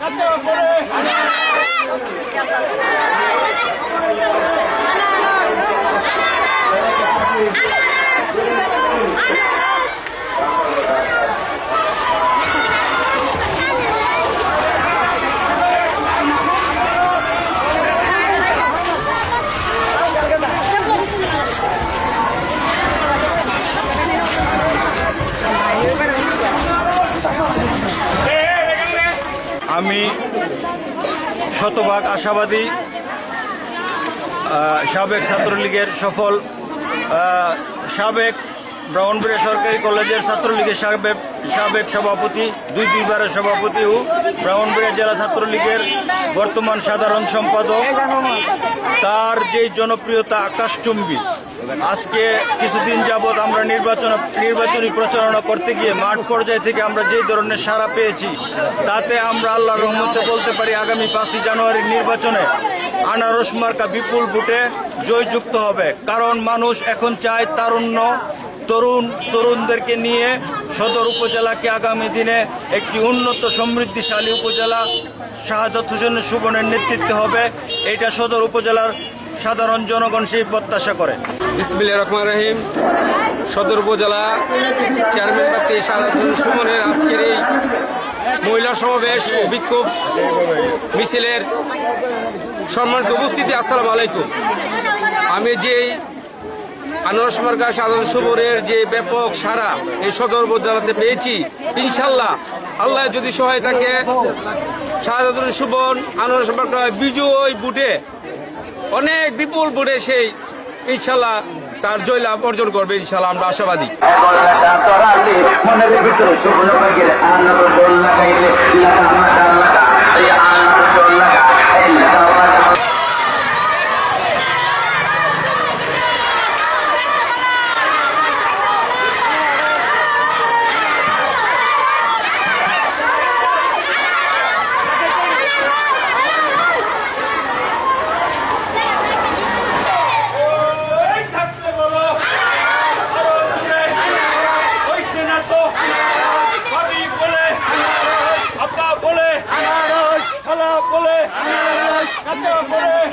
やったこれ。আমি শতভাগ আশাবাদী সাবেক ছাত্রলীগের সফল সাবেক ব্রাহ্মণবাড়িয়া সরকারি কলেজের ছাত্রলীগের সাবেক সাবেক সভাপতি, দুই দুইবারের সভাপতি ও ব্রাহ্মণবাড়িয়া জেলা ছাত্রলীগের বর্তমান সাধারণ সম্পাদক। তার যে জনপ্রিয়তা আকাশচুম্বী আজকে কিছুদিন যাবৎ আমরা নির্বাচন, নির্বাচনী প্রচারণা করতে গিয়ে মাঠ পর্যায় থেকে আমরা যে ধরনের সাড়া পেয়েছি, তাতে আমরা আল্লাহ রহমতে বলতে পারি আগামী পাঁচই জানুয়ারির নির্বাচনে আনারস মার্কা বিপুল ভোটে জয়যুক্ত হবে। কারণ মানুষ এখন চায় তারুণ্য, তরুণ, তরুণদেরকে নিয়ে সদর উপজেলাকে আগামী দিনে একটি উন্নত, সমৃদ্ধিশালী উপজেলা, শাহাদত হোসেনের সুবনের নেতৃত্বে হবে। এটা সদর উপজেলার সাধারণ জনগণ সেই প্রত্যাশা করে। বিসমিল্লাহির রহমান রহিম। সদর উপজেলা চেয়ারম্যান প্রার্থী সাদাতুল সুমনের আজকের এই মহিলা সমাবেশ ও বিক্ষোভ মিছিলের সম্মানিত উপস্থিতি, আসসালামু আলাইকুম। আমি যে আনারস মার্কা সাধারণ সুমনের যে ব্যাপক সারা এই সদর উপজেলাতে পেয়েছি ইনশাল্লাহ আল্লাহ যদি সহায় থাকে শাহাদুল সুবন আনারস মার্কা বিজয় বুটে অনেক বিপুল ভোটে সেই ইনশাল্লাহ তার জয়লাভ অর্জন করবে ইনশাল্লাহ আমরা আশাবাদী। 깜짝 놀래.